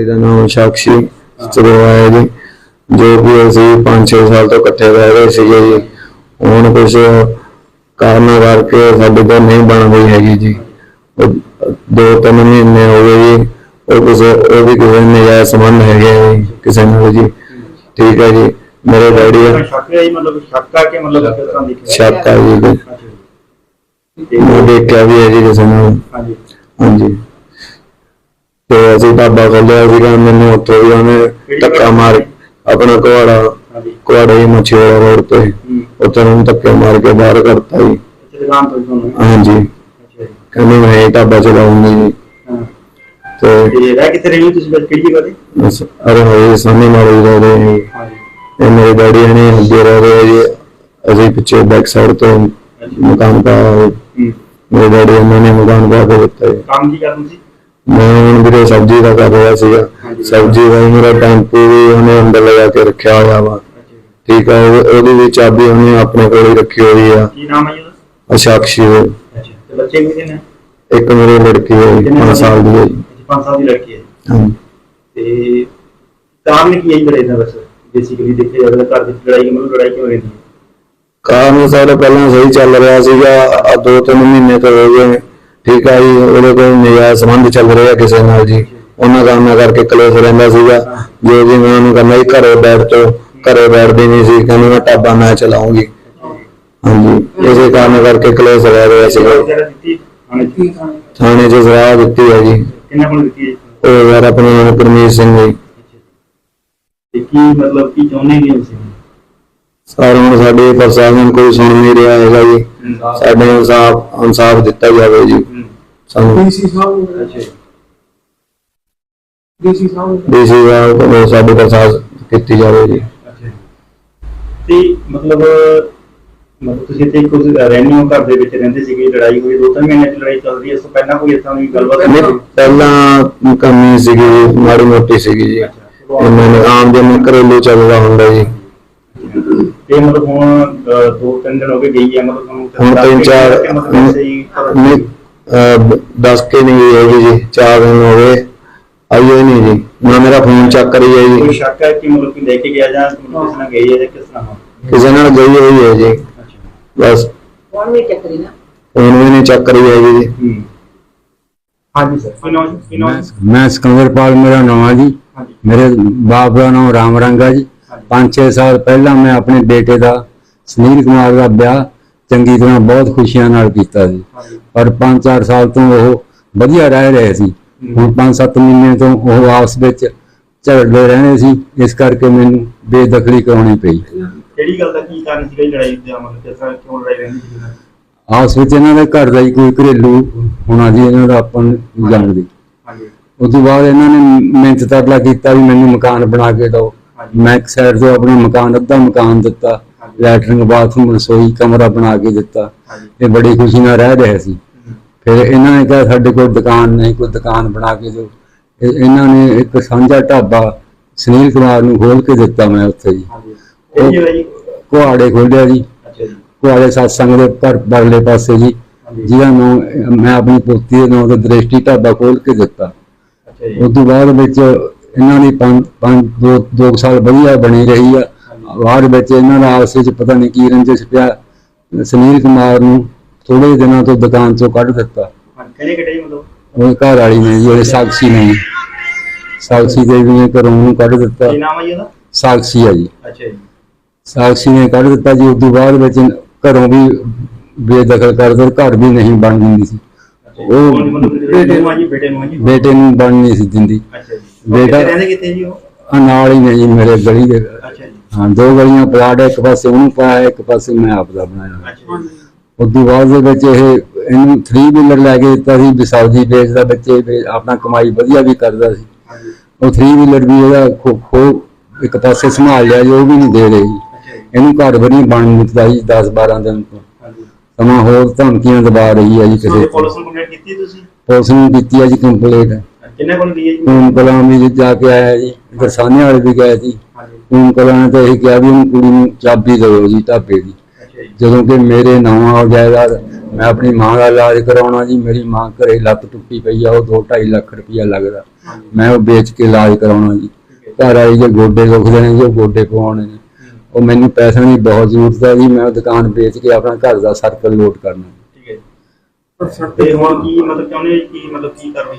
ਵਾਲੀ ਦਾ ਨਾਮ ਸਾਕਸ਼ੀ ਚਰਵਾਇਆ ਜੀ ਜੋ ਕਿ ਅਸੀਂ 5-6 ਸਾਲ ਤੋਂ ਇਕੱਠੇ ਰਹਿ ਰਹੇ ਸੀਗੇ ਜੀ ਹੁਣ ਕੁਝ ਕਾਰਨਾਂ ਕਰਕੇ ਸਾਡੇ ਤੋਂ ਨਹੀਂ ਬਣ ਰਹੀ ਹੈਗੀ ਜੀ। ਦੋ ਤਿੰਨ ਮਹੀਨੇ ਹੋ ਗਏ ਜੀ ਉਹ ਕਿਸੇ ਉਹ ਵੀ ਕਿਸੇ ਨਜਾਇਜ਼ ਸੰਬੰਧ ਹੈਗੇ ਕਿਸੇ ਨਾਲ ਜੀ। ਠੀਕ ਹੈ ਜੀ ਮੇਰੇ ਡੈਡੀ ਸ਼ੱਕ ਹੈ ਜੀ ਮਤਲਬ ਸ਼ੱਕ ਆ ਕਿ ਮਤਲਬ ਕਿਸ ਤਰ੍ਹਾਂ ਦੇਖਿਆ ਸ਼ੱਕ ਆ ਜੀ। ਦੇਖਿਆ ਵੀ ਹੈ ਜੀ ਕਿਸੇ ਨਾਲ। ਹਾਂਜੀ। ਹਾਂਜੀ। ਤੇ ਅਸੀਂ ਢਾਬਾ ਖੋਲਿਆ ਸੀਗਾ ਮੈਨੂੰ ਉੱਥੋਂ ਵੀ ਉਹਨੇ ਧੱਕਾ ਮਾਰ ਆਪਣਾ ਕੁਹਾੜਾ ਹਾਂਜੀ। ਕੁਹਾੜਾ ਹੀ ਮਛੇੜਾ ਰੋਡ ਤੇ। ਉੱਥੇ ਉਹਨੂੰ ਧੱਕੇ ਮਾਰ ਕੇ ਬਾਹਰ ਕੱਢਤਾ ਜੀ। ਦੁਕਾਨ ਤੋਂ ਤੁਹਾਨੂੰ ਹਾਂਜੀ। ਕਹਿੰਦੇ ਮੈਂ ਇਹ ਢਾਬਾ ਚਲਾਉਂਗੀ ਜੀ। ਤੇ ਤੇ ਰਹਿ ਕਿੱਥੇ ਰਹੀ ਤੁਸੀਂ ਕਿਹੜੀ ਜਗ੍ਹਾ ਤੇ? ਬਸ ਅਰੇ ਹੋਏ ਸਾਹਮਣੇ ਮਾਰੇ ਜਾ। ਰਹੇ ਇਹ ਮੇਰੇ ਡੈਡੀ ਨੇ ਅੱਗੇ ਰਹਿ ਰਹੇ ਜੀ। ਅਸੀਂ ਪਿੱਛੇ ਬੈਕ ਸਾਈਡ ਤੋਂ ਮਕਾਨ। ਹੂੰ। ਮੇਰੇ ਡੈਡੀ ਨੇ ਮਕਾਨ ਪਾ ਕੇ ਦਿੱਤਾ ਕੰਮ ਕੀ ਕਰਦੇ ਸੀ? ਮੈਂ ਹੁਣ ਵੀਰੇ ਸਬਜ਼ੀ ਦਾ ਕਰ ਰਿਹਾ ਸੀਗਾ। ਸਬਜ਼ੀ ਦਾ ਮੇਰਾ ਟੈਂਪੂ ਵੀ ਉਹਨੇ ਅੰਦਰ ਲਗਾ ਕੇ ਰੱਖਿਆ ਹੋਇਆ ਵਾ। ਠੀਕ ਆ ਉਹ- ਉਹਦੀ ਵੀ ਚਾਬੀ ਉਹਨੇ ਆਪਣੇ ਕੋਲ ਹੀ ਰੱਖੀ ਹੋਈ ਆ। ਕੀ ਨਾਮ ਹੈ ਜੀ ਉਹਦਾ? ਅਸ਼ਾਕਸ਼ੀ ਅੱਛਾ ਤੇ ਬੱਚੇ ਨੇ ਇੱਕ ਮੇਰੀ ਲੜਕੀ ਹੈ ਕਿੰਨੇ 5 ਸਾਲ ਦੀ ਹੈ ਜੀ। ਅੱਛਾ 5 ਸਾਲ ਦੀ ਲੜਕੀ ਹੈ ਹਾਂਜੀ। ਤੇ ਕਾਰਨ ਕੀ ਹੈ ਲੜਾਈ ਦਾ ਬਸ? ਬੇਸਿਕਲੀ ਦੇਖਿਆ ਜਾਵੇ ਤਾਂ ਘਰ ਲੜਾਈ ਕਿਉਂ ਲੜਾਈ ਕਿਉਂ ਰਹਿੰਦੀ ਹੈ? ਕਾਰਨ ਸਾਰੇ ਪਹਿਲਾਂ ਸਹੀ ਚੱਲ ਰਿਹਾ ਸੀਗਾ ਆ ਦੋ ਤਿੰਨ ਮਹੀਨੇ ਤੋਂ ਹੋ ਗਏ। ਠੀਕ ਆ ਜੀ ਉਹਦੇ ਕੋਲ ਨਜਾਇਜ਼ ਸੰਬੰਧ ਚੱਲ ਰਿਹਾ ਕਿਸੇ ਨਾਲ ਜੀ। ਉਹਨਾਂ ਕਾਰਨਾਂ ਕਰਕੇ ਕਲੇਸ਼ ਰਹਿੰਦਾ ਸੀਗਾ। ਜੋ ਜੀ ਮੈਂ ਉਹਨੂੰ ਕਹਿੰਦਾ ਸੀ ਘਰੇ ਬੈਠ ਤੋਂ ਘਰੇ ਬੈਠਦੀ ਨਹੀਂ ਸੀ ਕਹਿੰਦੀ ਮੈਂ ਢਾਬਾ ਮੈਂ ਚਲਾਉਂਗੀ। ਹਾਂਜੀ ਇਸੇ ਕਾਰਨ ਕਰਕੇ ਕਲੇਸ਼ ਰਹਿ ਰਿਹਾ ਸੀਗਾ। ਜੀ ਥਾਣੇ 'ਚ? ਸਲਾਹ ਦਿੱਤੀ ਹੈ ਜੀ। ਕਿੰਨਾ ਕੋਲ ਦਿੱਤੀ ਹੈ? ਉਹ ਯਾਰ ਆਪਣਾ ਪਰਮੇਸ਼ ਸਿੰਘ ਜੀ। ਤੇ ਕੀ ਮਤਲਬ ਕੀ ਚਾਹੁੰਦੇ ਨੇ ਤੁਸੀਂ? ਸਰ ਹੁਣ ਸਾਡੇ ਪ੍ਰਸ਼ਾਸਨ ਕੋਈ ਸੁਣ ਨਹੀਂ ਰਿਹਾ ਹੈਗਾ ਜੀ। ਸਾਡੇ ਇਨਸਾਫ ਇਨਸਾਫ ਦਿੱਤਾ ਜਾਵੇ ਜੀ। ਸਾਨੂੰ ਡੀਸੀ ਸਾਹਿਬ ਅੱਛਾ ਜੀ। ਡੀਸੀ ਸਾਹਿਬ ਡੀਸੀ ਦਾ ਸਾਡੇ ਪ੍ਰਸ਼ਾਸਨ ਕੀਤੀ ਜਾਵੇ ਜੀ। ਅੱਛਾ ਜੀ। ਤੇ ਮਤਲਬ ਮਤਲਬ ਤੁਸੀਂ ਇੱਥੇ ਕੁਝ ਰਹਿੰਦੇ ਹੋ ਘਰ ਦੇ ਵਿੱਚ ਰਹਿੰਦੇ ਸੀਗੇ ਲੜਾਈ ਹੋਈ ਦੋ ਤਿੰਨ ਮਹੀਨੇ ਦੀ ਲੜਾਈ ਚੱਲ ਰਹੀ ਹੈ ਇਸ ਤੋਂ ਪਹਿਲਾਂ ਕੋਈ ਇਸ ਤਰ੍ਹਾਂ ਦੀ ਗੱਲਬਾਤ ਨਹੀਂ, ਪਹਿਲਾਂ ਕਮੀ ਸੀਗੀ ਮਾੜੀ ਮੋਟੀ ਸੀਗੀ ਜੀ। ਆਮ ਜਿਵੇਂ ਘਰੇਲੂ ਚੱਲਦਾ ਹੁੰਦਾ ਜੀ। ਤੇ ਮਤਲਬ ਹੁਣ ਅਹ, ਦੋ ਤਿੰਨ ਦਿਨ ਹੋ ਗਏ ਗਈ ਹੈ ਮਤਲਬ ਤੁਹਾਨੂੰ ਹੁਣ ਤਿੰਨ ਚਾਰ ਕਿ ਮਤਲਬ ਵੈਸੇ ਹੀ ਘਰੋਂ- ਨਹੀਂ, ਅਹ, ਦੱਸ ਕੇ ਨਹੀਂ ਗਈ ਹੈਗੀ ਜੀ ਚਾਰ ਦਿਨ ਹੋ ਗਏ ਆਈ ਹੋਈ ਨਹੀਂ ਜੀ। ਨਾ ਮੇਰਾ ਫੋਨ ਚੱਕ ਰਹੀ ਹੈ ਕੋਈ ਜੀ ਸ਼ੱਕ ਹੈ ਕਿ ਮਤਲਬ ਕਿ ਲੈ ਕੇ ਗਿਆ ਜਾਂ ਮਤਲਬ ਕਿਸ ਨਾਲ ਗਈ ਹੈ ਜਾਂ ਕਿਸ ਤਰ੍ਹਾਂ ਕਿਸੇ ਨਾਲ ਗਈ ਹੋਈ ਹੈ ਜੀ। ਅੱਛਾ। ਬਸ। ਫੋਨ ਵੀ ਚੱਕਰੀ ਨਾ। ਫੋਨ ਵੀ ਨਹੀਂ ਚੱਕ ਰਹੀ ਹੈਗੀ ਜੀ। ਹੂੰ। ਹਾਂਜੀ ਸਰ ਕੀ ਕੀ ਨਾਮ ਮੈਂ ਸਿਕੰਦਰਪਾਲ ਮੇਰਾ ਨਾਮ ਹੈ ਜੀ। ਹਾਂਜੀ। ਮੇਰੇ ਬਾਪ ਦਾ ਨਾਮ ਰਾਮ ਰੰਗਾ ਜੀ। 5-6 ਸਾਲ ਪਹਿਲਾਂ ਮੈਂ ਆਪਣੇ ਬੇਟੇ ਦਾ ਸੁਨੀਲ ਕੁਮਾਰ ਦਾ ਵਿਆਹ ਚੰਗੀ ਤਰ੍ਹਾਂ ਬਹੁਤ ਖੁਸ਼ੀਆਂ ਨਾਲ ਕੀਤਾ ਸੀ। ਪਰ 5-4 ਸਾਲ ਤੋਂ ਉਹ ਵਧੀਆ ਰਹਿ ਰਹੇ ਸੀ। ਹੁਣ 5-7 ਮਹੀਨੇ ਤੋਂ ਉਹ ਆਪਸ ਵਿੱਚ ਝਗੜਦੇ ਰਹਿੰਦੇ ਸੀ। ਇਸ ਕਰਕੇ ਮੈਨੂੰ ਬੇਦਖਲੀ ਕਰਾਉਣੀ ਪਈ। ਕਿਹੜੀ ਗੱਲ ਦਾ ਕੀ ਕਾਰਨ ਸੀਗਾ ਲੜਾਈ ਦਾ? ਮਤਲਬ ਕਿਸ ਤਰ੍ਹਾਂ ਕਿਉਂ ਲੜਾਈ ਰਹਿੰਦੀ ਸੀ? ਆਪਸ ਵਿੱਚ ਇਹਨਾਂ ਦੇ ਘਰ ਦਾ ਹੀ ਕੋਈ ਘਰੇਲੂ ਹੋਣਾ ਜੀ ਇਹਨਾਂ ਦਾ ਆਪਾਂ ਜਾਣਦੇ ਹਾਂਜੀ। ਉਸ ਤੋਂ ਬਾਅਦ ਇਹਨਾਂ ਨੇ ਮਿਹਨਤ ਤਰਲਾ ਕੀਤਾ ਵੀ ਮੈਨੂੰ ਮਕਾਨ ਬਣਾ ਕੇ ਦਿਓ। ਮੈਂ ਇੱਕ ਸਾਈਡ ਤੋਂ ਆਪਣਾ ਮਕਾਨ ਅੱਧਾ ਮਕਾਨ ਦਿੱਤਾ। ਲੈਟਰਿੰਗ ਬਾਥਰੂਮ ਰਸੋਈ ਕਮਰਾ ਬਣਾ ਕੇ ਦਿੱਤਾ। ਇਹ ਬੜੀ ਖੁਸ਼ੀ ਨਾਲ ਰਹਿ ਰਹੇ ਸੀ। ਫਿਰ ਇਹਨਾਂ ਨੇ ਕਿਹਾ ਸਾਡੇ ਕੋਲ ਦੁਕਾਨ ਨਹੀਂ ਕੋਈ ਦੁਕਾਨ ਬਣਾ ਕੇ ਦਿਓ। ਇਹ- ਇਹਨਾਂ ਨੇ ਇੱਕ ਸਾਂਝਾ ਢਾਬਾ ਸੁਨੀਲ ਕੁਮਾਰ ਨੂੰ ਖੋਲ ਕੇ ਦਿੱਤਾ ਮੈਂ ਉੱਥੇ ਜੀ। ਕਿਹੜੀ ਜਗ੍ਹਾ ਜੀ? ਕੁਹਾੜੇ ਖੋਲਿਆ ਜੀ। ਕੁਹਾੜੇ ਸਤਸੰਗ ਦੇ ਘਰ ਬਰਲੇ ਪਾਸੇ ਜੀ। ਜਿਹਦਾ ਨਾਮ ਮੈਂ ਆਪਣੀ ਪੋਤੀ ਦੇ ਨਾਮ ਤੇ ਦ੍ਰਿਸ਼ਟੀ ਢਾਬਾ ਖੋਲ ਕੇ ਦਿੱਤਾ। ਉਸ ਤੋਂ ਬਾਅਦ ਵਿੱਚ ਇਹਨਾਂ ਦੀ ਪੰਜ ਪੰਜ ਦੋ ਦੋ ਸਾਲ ਵਧੀਆ ਬਣੀ ਰਹੀ ਆ। ਬਾਅਦ ਵਿੱਚ ਇਹਨਾਂ ਦਾ ਆਪਸ ਵਿੱਚ ਪਤਾ ਨਹੀਂ ਕੀ ਰੰਜਿਸ਼ ਪਿਆ। ਸੁਨੀਲ ਕੁਮਾਰ ਨੂੰ ਥੋੜੇ ਦਿਨਾਂ ਤੋਂ ਦੁਕਾਨ ਤੋਂ ਕੱਢ ਦਿੱਤਾ। ਕਿਹੜੇ ਕਿਹੜੇ ਮਤਲਬ? ਉਹ ਘਰ ਵਾਲੀ ਨੇ ਜੀ ਉਹਦੇ ਸਾਕਸ਼ੀ ਨੇ ਸਾਕਸ਼ੀ ਦੇਵੀ ਨੇ ਘਰੋਂ ਨੂੰ ਕੱਢ ਦਿੱਤਾ। ਕੀ ਨਾਮ ਹੈ ਜੀ ਉਹਦਾ? ਸਾਕਸ਼ੀ ਆ ਜੀ। ਅੱਛਾ ਜੀ। ਸਾਕਸ਼ੀ ਨੇ ਕੱਢ ਦਿੱਤਾ ਜੀ ਉਸ ਤੋਂ ਬਾਅਦ ਵਿੱਚ ਘਰੋਂ ਵੀ ਬੇਦਖਲ ਕਰ ਦਿੱਤਾ ਘਰ ਵੀ ਨਹੀਂ ਬਣ ਦਿੰਦੀ ਸੀ। ਉਹ ਬੇਟੇ ਨੂੰ ਬੇਟੇ ਬਣ ਨਹੀਂ ਸੀ ਦਿੰਦੀ। ਅੱਛਾ ਜੀ। ਬੇਟਾ- ਰਹਿੰਦੇ ਕਿੱਥੇ ਜੀ ਉਹ? ਆ ਨਾਲ ਹੀ ਨੇ ਜੀ ਮੇਰੇ ਗਲੀ ਦੇ। ਅੱਛਾ ਜੀ। ਹਾਂ ਦੋ ਗਲੀਆਂ ਪਲਾਟ ਇੱਕ ਪਾਸੇ ਉਹਨੂੰ ਪਾਇਆ ਇੱਕ ਪਾਸੇ ਮੈਂ ਆਪ ਦਾ ਬਣਾਇਆ। ਅੱਛਾ ਜੀ। ਉਸ ਤੋਂ ਬਾਅਦ ਦੇ ਵਿੱਚ ਇਹ ਇਹਨੂੰ 3 ਵੀਲਰ ਲੈ ਕੇ ਦਿੱਤਾ ਸੀ ਵੀ ਸਬਜ਼ੀ ਵੇਚਦਾ ਬੱਚੇ ਵੇ- ਆਪਣਾ ਕਮਾਈ ਵਧੀਆ ਵੀ ਕਰਦਾ ਸੀ। ਹਾਂਜੀ। ਉਹ 3 ਵੀਲਰ ਵੀ ਇਹਦਾ ਖੋ ਖੋ ਇੱਕ ਪਾਸੇ ਸੰਭਾਲ ਲਿਆ ਜੀ ਉਹ ਵੀ ਨਹੀਂ ਦੇ ਰਹੀ ਅੱਛਾ ਜੀ। ਇਹਨੂੰ ਘਰ ਬਣੀ ਬਣ ਦਿੱਤਾ ਜੀ 10 12 ਦਿਨ ਤੋਂ। ਹਾਂਜੀ। ਸਮਾਂ ਹੋਰ ਧਮਕੀਆਂ ਦਬਾ ਰਹੀ ਹੈ ਜੀ ਤੇ ਕਿਸੇ ਪੁਲਿਸ ਨੂੰ ਕੰਪਲੇਂਟ ਕੀਤੀ ਤੁਸੀਂ? ਪੁਲਿਸ ਨੂੰ ਕੀਤੀ ਹੈ ਜੀ ਕੰਪਲੀਟ ਕਿੰਨੇ ਕੋਲ ਗਈ ਹੈ ਜੀ? ਕਲਾਂ ਵੀ ਜਾ ਕੇ ਆਇਆ ਜੀ ਦਰਸਾਨੇ ਵਾਲੇ ਵੀ ਗਏ ਸੀ। ਹਾਂਜੀ। ਹੁਣ ਕਲਾਂ ਨੇ ਤਾਂ ਇਹ ਕਿਹਾ ਵੀ ਉਹਨੂੰ ਕੁੜੀ ਨੂੰ ਚਾਬੀ ਦਿਓ ਜੀ ਢਾਬੇ ਦੀ। ਅੱਛਾ ਜੀ। ਜਦੋਂ ਕਿ ਮੇਰੇ ਨਾਮ ਆ ਜਾਇਦਾਦ ਮੈਂ ਆਪਣੀ ਮਾਂ ਦਾ ਇਲਾਜ ਕਰਾਉਣਾ ਜੀ ਮੇਰੀ ਮਾਂ ਘਰੇ ਲੱਤ ਟੁੱਟੀ ਪਈ ਆ ਉਹ 2.5 ਲੱਖ ਰੁਪਇਆ ਲੱਗਦਾ। ਮੈਂ ਉਹ ਵੇਚ ਕੇ ਇਲਾਜ ਕਰਾਉਣਾ ਜੀ। ਘਰ ਆਈ ਜੇ ਗੋਡੇ ਦੁਖਦੇ ਨੇ ਜੀ ਉਹ ਗੋਡੇ ਪਵਾਉਣੇ ਨੇ ਉਹ ਮੈਨੂੰ ਪੈਸਿਆਂ ਦੀ ਬਹੁਤ ਜ਼ਰੂਰਤ ਹੈ ਜੀ ਮੈਂ ਉਹ ਦੁਕਾਨ ਵੇਚ ਕੇ ਆਪਣਾ ਘਰ ਦਾ ਸਰਕਲ ਲੋਡ ਕਰਨਾ ਠੀਕ ਹੈ ਤੇ ਹੁਣ ਕੀ ਮਤਲਬ ਚਾਹੁੰਦੇ ਹੋ ਜੀ? ਕੀ ਮਤਲਬ ਕੀ ਕਰਨੀ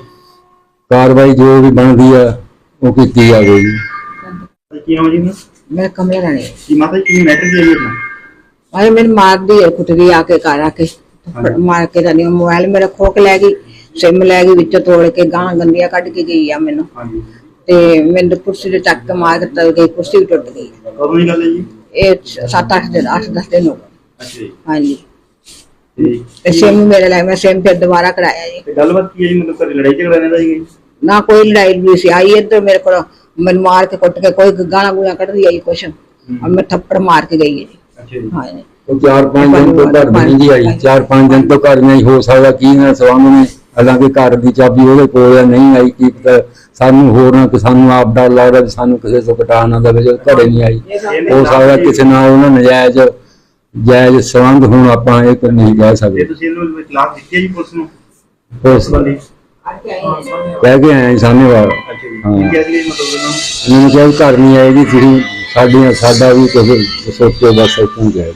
ਕਾਰਵਾਈ ਜੋ ਵੀ ਬਣਦੀ ਆ ਉਹ ਕੀਤੀ ਜਾਵੇ ਜੀ ਕੀ ਨਾਮ ਜੀ? ਮੈਂ ਕਮਲਾ ਰਾਣੀ। ਕੀ ਮਾਤਾ ਜੀ ਕੀ ਮੈਟਰ ਕੀ ਹੈ ਜੀ ਆਏ ਮੈਨੂੰ ਮਾਰਦੀ ਹੈ ਕੁੱਟਦੀ ਆ ਕੇ ਘਰ ਆ ਕੇ। ਮਾਰ ਕੇ ਰਾਣੀ ਮੋਬਾਈਲ ਮੇਰਾ ਖੋ ਕੇ ਲੈ ਗਈ ਸਿਮ ਲੈ ਗਈ ਵਿੱਚੋਂ ਤੋੜ ਕੇ ਗਾਂ ਗੰਦੀਆਂ ਕੱਢ ਕੇ ਗਈ ਆ ਮੈਨੂੰ। ਹਾਂਜੀ। ਤੇ ਮੈਨੂੰ ਕੁਰਸੀ ਤੇ ਚੱਕ ਕੇ ਮਾਰ ਕੇ ਤਲ ਗਈ ਕੁਰਸੀ ਵੀ ਟੁੱਟ ਗਈ। ਕਦੋਂ ਦੀ ਗੱਲ ਹੈ ਜੀ? ਇਹ 7-8 ਦਿਨ 8-10 ਦਿਨ ਹੋ ਗਏ। ਅੱਛਾ ਜੀ। ਹਾਂਜੀ। ਤੇ ਤੇ ਸਿਮ ਮੇਰੇ ਲੈ ਮੈਂ ਸਿਮ ਫਿਰ ਦੁਬਾਰਾ ਕਰਾਇਆ ਜੀ। ਤੇ ਗੱਲਬਾਤ ਕੀ ਹੈ ਜੀ? ਮਤਲਬ ਘਰੇ ਲੜਾਈ ਝਗੜਾ ਰਹਿੰਦਾ ਜੀ? ਨਾ ਕੋਈ ਲੜਾਈ ਨਹੀਂ ਸੀ ਆਈ ਇੱਧਰ ਮੇਰੇ ਕੋਲ ਮੈਨੂੰ ਮਾਰ ਕੇ ਕੁੱਟ ਕੇ ਕੋਈ ਗਾਲਾਂ ਗੂਲਾਂ ਕੱਢਦੀ ਆਈ ਕੁਛ। ਆ ਮੈਂ ਥੱਪੜ ਮਾਰ ਕੇ ਗਈ ਹੈ ਜੀ। ਅੱਛਾ ਜੀ। ਉਹ ਚਾਰ ਪੰਜ ਦਿਨ ਤੋਂ ਘਰ ਬਣੀ ਜੀ ਆਈ। ਚਾਰ ਪੰਜ ਦਿਨ ਤੋਂ ਘਰ ਨਹੀਂ ਹੋ ਸਕਦਾ ਕੀ ਨਾ ਸਵਾਮ ਨੇ ਹਾਲਾਂਕਿ ਘਰ ਦੀ ਚਾਬੀ ਉਹਦੇ ਕੋਲ ਆ ਨਹੀਂ ਆਈ ਕੀ ਪਤਾ ਸਾਨੂੰ ਹੋਰ ਨਾ ਕਿ ਸਾਨੂੰ ਆਪ ਡਰ ਲੱਗਦਾ ਵੀ ਸਾਨੂੰ ਕਿਸੇ ਤੋਂ ਕਟਾ ਨਾ ਦੇਵੇ ਜੋ ਘਰੇ ਨਹੀਂ ਆਈ। ਹੋ ਸਕਦਾ ਕਿਸੇ ਨਾਲ ਉਹਨਾਂ ਨਜਾਇਜ਼ ਜਾਇਜ਼ ਸੰਬੰਧ ਹੁਣ ਆਪਾਂ ਇਹ ਨਹੀਂ ਕਹਿ ਸਕਦੇ। ਤੁਸੀਂ ਇਹਨੂੰ ਇਤਲਾਹ ਦਿੱਤੀ ਹੈ ਜੀ ਪੁਲਿਸ ਨੂੰ? ਉਸ ਸੰਬੰਧੀ ਕਹਿ ਕੇ ਆਏ ਸਾਹਮਣੇਵਾਲ ਅੱਛਾ ਜੀ। ਹਾਂ। ਜੀ ਮੈਨੂੰ ਕਿਹਾ ਵੀ ਘਰ ਨਹੀਂ ਆਏਗੀ ਤੁਸੀਂ ਸਾਡੀਆਂ ਸਾਡਾ ਵੀ ਕੁਝ ਸੋਚੋ ਬਸ ਇਤੋਂ ਜਾਏ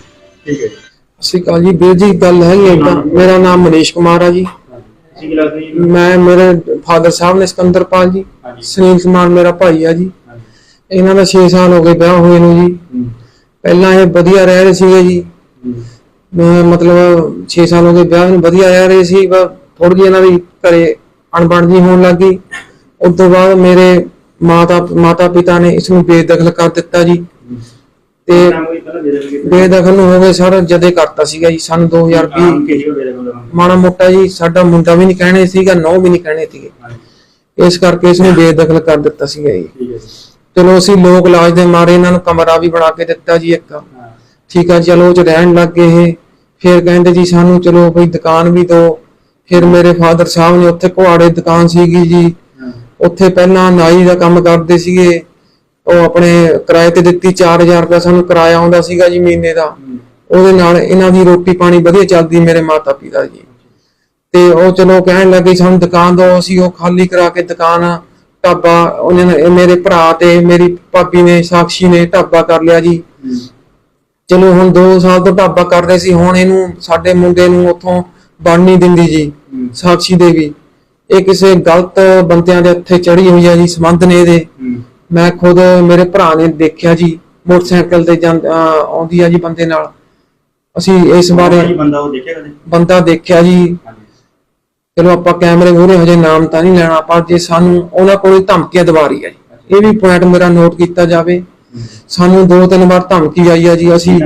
ਠੀਕ ਹੈ ਜੀ। ਸਤਿ ਸ਼੍ਰੀ ਅਕਾਲ ਜੀ। ਵੀਰ ਜੀ ਗੱਲ ਹੈਗੀ ਏਦਾਂ। ਮੇਰਾ ਨਾਮ ਮਨੀਸ਼ ਕੁਮਾਰ ਆ ਜੀ। ਤੁਸੀਂ ਕੀ ਲੱਗਦਾ ਜੀ ਮੈਂ ਮੇਰੇ ਫਾਦਰ ਸਾਹਿਬ ਨੇ ਸਿਕੰਦਰਪਾਲ ਜੀ। ਹਾਂਜੀ ਸੁਨੀਲ ਕੁਮਾਰ ਮੇਰਾ ਭਾਈ ਆ ਜੀ। ਇਹਨਾਂ ਦਾ 6 ਸਾਲ ਹੋ ਗਏ ਵਿਆਹ ਹੋਏ ਨੂੰ ਜੀ। ਹੂੰ। ਪਹਿਲਾਂ ਇਹ ਵਧੀਆ ਰਹਿ ਰਹੇ ਸੀਗੇ ਜੀ। ਹੂੰ। ਮੈਂ ਮਤਲਬ 6 ਸਾਲ ਹੋ ਗਏ ਵਿਆਹ ਨੂੰ ਵਧੀਆ ਰਹਿ ਰਹੇ ਸੀ ਪਰ ਥੋੜੀ ਜਿਹੀ ਇਹਨਾਂ ਦੀ ਘਰੇ ਅਣਬਣ ਜੀ ਹੋਣ ਲੱਗੀ ਉਸ ਤੋਂ ਬਾਅਦ ਮੇਰੇ ਮਾਤਾ ਮਾਤਾ ਪਿਤਾ ਨੇ ਇਸ ਨੂੰ ਬੇਦਖਲ ਕਰ ਦਿੱਤਾ ਜੀ। ਤੇ ਦੇ ਬੇਦਖਲ ਨੂੰ ਹੋ ਗਏ ਸਰ ਜਦੇ ਕਰਤਾ ਸੀਗਾ ਜੀ ਸਨ 2020 ਨਾਮ ਕੀ ਜੀ ਦੇ ਦੇਣਗੇ ਮਾੜਾ ਮੋਟਾ ਜੀ ਸਾਡਾ ਮੁੰਡਾ ਵੀ ਨਹੀਂ ਕਹਿਣੇ ਸੀਗਾ ਨੌ ਵੀ ਨਹੀਂ ਕਹਿਣੇ ਸੀਗੇ। ਇਸ ਕਰਕੇ ਇਸ ਨੂੰ ਬੇਦਖਲ ਕਰ ਦਿੱਤਾ ਸੀਗਾ ਜੀ। ਚਲੋ ਅਸੀਂ ਲੋਕ ਇਲਾਜ ਦੇ ਮਾਰੇ ਇਹਨਾਂ ਨੂੰ ਕਮਰਾ ਵੀ ਬਣਾ ਕੇ ਦਿੱਤਾ ਜੀ ਇੱਕ। ਠੀਕ ਆ ਚਲੋ ਉਹ ਚ ਰਹਿਣ ਲੱਗ ਗਏ ਇਹ। ਫਿਰ ਕਹਿੰਦੇ ਜੀ ਸਾਨੂੰ ਚਲੋ ਕੋਈ ਦੁਕਾਨ ਵੀ ਦਿਓ। ਫਿਰ ਮੇਰੇ ਫਾਦਰ ਸਾਹਿਬ ਨੇ ਉੱਥੇ ਕੁਹਾੜੇ ਦੁਕਾਨ ਸੀਗੀ ਜੀ। ਉੱਥੇ ਪਹਿਲਾਂ ਨਾਈ ਦਾ ਕੰਮ ਕਰਦੇ ਸੀਗੇ। ਉਹ ਆਪਣੇ ਕਿਰਾਏ ਤੇ ਦਿੱਤੀ 4000 ਰੁਪਏ ਸਾਨੂੰ ਕਿਰਾਇਆ ਆਉਂਦਾ ਸੀਗਾ ਜੀ ਮਹੀਨੇ ਦਾ। ਉਹਦੇ ਨਾਲ ਇਹਨਾਂ ਦੀ ਰੋਟੀ ਪਾਣੀ ਵਧੀਆ ਚੱਲਦੀ ਮੇਰੇ ਮਾਤਾ ਪਿਤਾ ਜੀ ਤੇ ਉਹ ਚਲੋ ਕਹਿਣ ਲੱਗੇ ਸਾਨੂੰ ਦੁਕਾਨ ਦੋ ਅਸੀਂ ਉਹ ਖਾਲੀ ਕਰਾ ਕੇ ਦੁਕਾਨ ਢਾਬਾ ਉਹਨਾਂ ਨੇ ਮੇਰੇ ਭਰਾ ਤੇ ਮੇਰੀ ਭਾਬੀ ਨੇ ਸਾਕਸ਼ੀ ਨੇ ਢਾਬਾ ਕਰ ਲਿਆ ਜੀ। ਚਲੋ ਹੁਣ 2 ਸਾਲ ਤੋਂ ਢਾਬਾ ਕਰ ਰਹੇ ਸੀ ਹੁਣ ਇਹਨੂੰ ਸਾਡੇ ਮੁੰਡੇ ਨੂੰ ਉੱਥੋਂ ਬਣ ਦਿੰਦੀ ਜੀ ਸਾਕਸ਼ੀ ਦੇਵੀ। ਇਹ ਕਿਸੇ ਗਲਤ ਬੰਦਿਆਂ ਦੇ ਉੱਤੇ ਚੜੀ ਹੋਈ ਹੈ ਜੀ ਸੰਬੰਧ ਨੇ ਇਹਦੇ। ਮੈਂ ਖੁਦ ਮੇਰੇ ਭਰਾ ਨੇ ਦੇਖਿਆ ਜੀ ਮੋਟਰਸਾਈਕਲ ਤੇ ਆਉਂਦੀ ਆ ਜੀ ਬੰਦੇ ਨਾਲ। ਅਸੀਂ ਇਸ ਬਾਰੇ ਬੰਦਾ ਉਹ ਦੇਖਿਆ ਕਦੇ? ਬੰਦਾ ਦੇਖਿਆ ਜੀ। ਚਲੋ ਆਪਾਂ ਕੈਮਰੇ ਮੂਹਰੇ ਹਜੇ ਨਾਮ ਤਾਂ ਨਹੀਂ ਲੈਣਾ ਪਰ ਜੇ ਸਾਨੂੰ ਉਹਨਾਂ ਕੋਲ ਧਮਕੀਆਂ ਦਵਾ ਰਹੀ ਹੈ ਜੀ। ਇਹ ਵੀ ਪੁਆਇੰਟ ਮੇਰਾ ਨੋਟ ਕੀਤਾ ਜਾਵੇ। ਸਾਨੂੰ ਦੋ ਤਿੰਨ ਵਾਰ ਧਮਕੀ ਆਈ ਆ ਜੀ ਅਸੀਂ?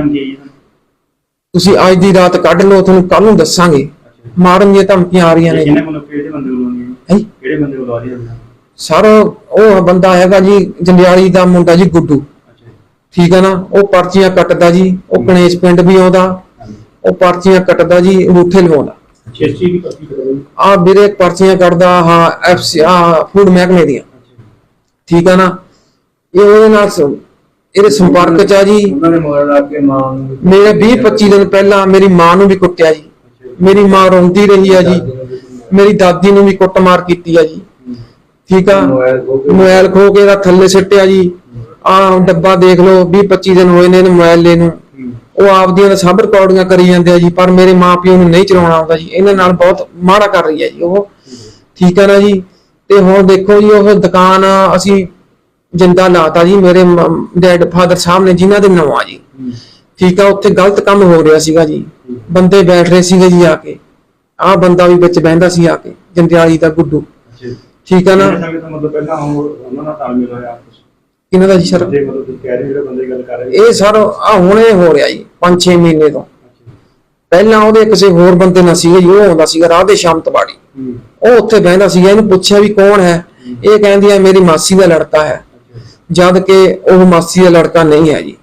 ਤੁਸੀਂ ਅੱਜ ਦੀ ਰਾਤ ਕੱਢ ਲਓ ਤੁਹਾਨੂੰ ਕੱਲ ਨੂੰ ਦੱਸਾਂਗੇ। ਮਾਰਨ ਦੀਆਂ ਧਮਕੀਆਂ ਆ ਰਹੀਆਂ ਨੇ। ਕਿਹਨੇ ਮਤਲਬ ਕਿਹੜੇ ਬੰਦੇ ਆਉਂਦੀ ਹੈ ਹੈਂ? ਕਿਹੜੇ ਬੰਦੇ ਵੱਲੋਂ ਆ ਰਹੀ ਹੈ ਸਰ ਉਹ ਬੰਦਾ ਹੈਗਾ ਜੀ ਜੰਡਿਆਲੀ ਦਾ ਮੁੰਡਾ ਜੀ ਗੁੱਡੂ। ਠੀਕ ਹੈ ਨਾ? ਉਹ ਪਰਚੀਆਂ ਕੱਟਦਾ ਜੀ ਉਹ ਗਣੇਸ਼ ਪਿੰਡ ਵੀ ਆਉਂਦਾ। ਉਹ ਪਰਚੀਆਂ ਕੱਟਦਾ ਜੀ ਅੰਗੂਠੇ ਲਵਾਉਂਦਾ। ਚੇਸੀ ਦੀ ਪੱਕੀ ਕਰੋ ਜੀ? ਆ ਵੀਰੇ ਪਰਚੀਆਂ ਕੱਢਦਾ ਹਾਂ ਐਫਸੀ ਆ ਫੂਡ ਮਹਿਕਮੇ ਦੀਆਂ। ਠੀਕ ਆ ਨਾ? ਇਹ ਉਹਦੇ ਨਾਲ ਇਹਦੇ ਸੰਪਰਕ ਚ ਆ ਜੀ। ਉਹਨਾਂ ਨੇ ਮੋੜ ਲਾ ਕੇ ਮਾਂ ਨੂੰ ਮੇਰੇ 20 25 ਦਿਨ ਪਹਿਲਾਂ ਮੇਰੀ ਮਾਂ ਨੂੰ ਵੀ ਕੁੱਟਿਆ ਜੀ। ਮੇਰੀ ਮਾਂ ਰੋਂਦੀ ਰਹੀ ਆ ਜੀ। ਮੇਰੀ ਦਾਦੀ ਨੂੰ ਵੀ ਕੁੱਟਮਾਰ ਕੀਤੀ ਆ ਜੀ। ਠੀਕ ਆ? ਮੋਬਾਈਲ ਖੋ ਕੇ ਦਾ ਥੱਲੇ ਸਿੱਟਿਆ ਜੀ। ਆ ਡੱਬਾ ਦੇਖ ਲਓ 20 25 ਦਿਨ ਹੋਏ ਨੇ ਇਹਨੂੰ ਮੋਬਾਈਲ ਲੈ ਨੂੰ। ਉਹ ਆਪਦੀਆਂ ਸਭ ਰਿਕਾਰਡਿੰਗਾਂ ਕਰੀ ਜਾਂਦੇ ਆ ਜੀ, ਪਰ ਮੇਰੇ ਮਾਪਿਓ ਨੂੰ ਨਹੀਂ ਚਲਾਉਣਾ ਆਉਂਦਾ ਜੀ। ਇਹਨਾਂ ਨਾਲ ਬਹੁਤ ਮਾੜਾ ਕਰ ਰਹੀ ਹੈ ਜੀ ਉਹ। ਠੀਕ ਆ ਨਾ ਜੀ? ਤੇ ਹੁਣ ਦੇਖੋ ਜੀ, ਉਹ ਦੁਕਾਨ ਅਸੀਂ ਜਿੰਦਾ ਲਾਤਾ ਜੀ, ਮੇਰੇ ਡੈਡ ਫਾਦਰ ਸਾਹਿਬ ਨੇ, ਜਿਨ੍ਹਾਂ ਦੇ ਨਾਂ ਆ ਜੀ। ਠੀਕ ਆ ਉੱਥੇ ਗਲਤ ਕੰਮ ਹੋ ਰਿਹਾ ਸੀਗਾ ਜੀ। ਬੰਦੇ ਬੈਠ ਰਹੇ ਸੀਗੇ ਜੀ ਆ ਕੇ। ਆਹ ਬੰਦਾ ਵੀ ਵਿੱਚ ਬਹਿੰਦਾ ਸੀ ਆ ਕੇ ਜੰਡਿਆਲੀ ਦਾ ਗੁੱਡੂ। ਠੀਕ ਆ ਨਾ? ਮਤਲਬ ਪਹਿਲਾਂ ਉਹ ਉਹਨਾਂ ਨਾਲ ਤਾਲਮੇਲ ਹੋਇਆ ਆਪਸ ਵਿੱਚ? ਇਹਨਾਂ ਦਾ ਜੀ ਸਰ? ਰਹੇ ਦੀ ਰਹੇ ਇਹ ਸਰ ਆ ਹੁਣੇ ਹੋ ਰਿਹਾ ਜੀ 5-6 ਮਹੀਨੇ ਤੋਂ। ਪਹਿਲਾਂ ਉਹਦੇ ਕਿਸੇ ਹੋਰ ਬੰਦੇ ਨਾਲ ਸੀਗਾ ਉਹ ਆਉਂਦਾ ਸੀਗਾ ਰਾਧੇ ਸ਼ਾਮ ਤਵਾੜੀ ਉਹ ਉੱਥੇ ਬਹਿੰਦਾ ਸੀਗਾ ਇਹਨੂੰ ਪੁੱਛਿਆ ਵੀ ਕੌਣ ਹੈ? ਇਹ ਕਹਿੰਦੀ ਹੈ ਮੇਰੀ ਮਾਸੀ ਦਾ ਲੜਕਾ ਹੈ। ਜਦ ਕਿ ਉਹ ਮਾਸੀ ਦਾ ਲੜਕਾ ਨਹੀਂ ਹੈ ਜੀ।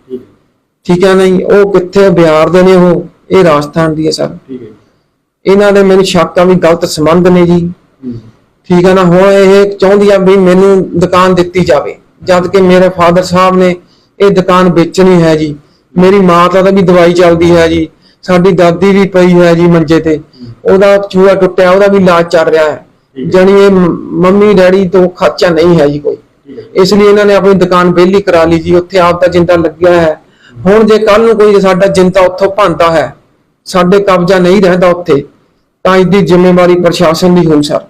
ਠੀਕ ਹੈ ਨਹੀਂ? ਉਹ ਕਿੱਥੇ ਬਿਹਾਰ ਦੇ ਨੇ ਉਹ। ਇਹ ਰਾਜਸਥਾਨ ਦੀ ਹੈ ਸਰ। ਠੀਕ ਹੈ ਇਹਨਾਂ ਦੇ ਮੈਨੂੰ ਸ਼ੱਕ ਆ ਵੀ ਗਲਤ ਸੰਬੰਧ ਨੇ ਜੀ। ਠੀਕ ਹੈ ਨਾ? ਹੁਣ ਇਹ ਚਾਹੁੰਦੀ ਆ ਵੀ ਮੈਨੂੰ ਦੁਕਾਨ ਦਿੱਤੀ ਜਾਵੇ। ਜਦ ਕਿ ਮੇਰੇ ਫਾਦਰ ਸਾਹਿਬ ਨੇ ਇਹ ਦੁਕਾਨ ਵੇਚਣੀ ਹੈ ਜੀ। ਮੇਰੀ ਮਾਤਾ ਦਾ ਵੀ ਦਵਾਈ ਚੱਲਦੀ ਹੈ ਜੀ। ਸਾਡੀ ਦਾਦੀ ਵੀ ਪਈ ਹੈ ਜੀ ਮੰਜੇ ਤੇ। ਉਹਦਾ ਚੂਹਾ ਟੁੱਟਿਆ ਉਹਦਾ ਵੀ ਇਲਾਜ ਚੱਲ ਰਿਹਾ ਹੈ। ਜਾਣੀ ਇਹ ਮੰਮੀ ਡੈਡੀ ਤੋਂ ਖਰਚਾ ਨਹੀਂ ਹੈ ਜੀ ਕੋਈ। ਇਸ ਲਈ ਇਹਨਾਂ ਨੇ ਆਪਣੀ ਦੁਕਾਨ ਵਿਹਲੀ ਕਰਾ ਲਈ ਜੀ। ਉੱਥੇ ਆਪ ਦਾ ਜਿੰਦਾ ਲੱਗਿਆ ਹੈ। ਹੁਣ ਜੇ ਕੱਲ ਨੂੰ ਕੋਈ ਸਾਡਾ ਜਿੰਦਾ ਉੱਥੋਂ ਭੰਦਾ ਹੈ, ਸਾਡੇ ਕਬਜ਼ਾ ਨਹੀਂ ਰਹਿੰਦਾ ਉੱਥੇ, ਤਾਂ ਇਹਦੀ ਜ਼ਿੰਮੇਵਾਰੀ ਪ੍ਰਸ਼ਾਸਨ ਦੀ ਹੋਊ ਸਰ।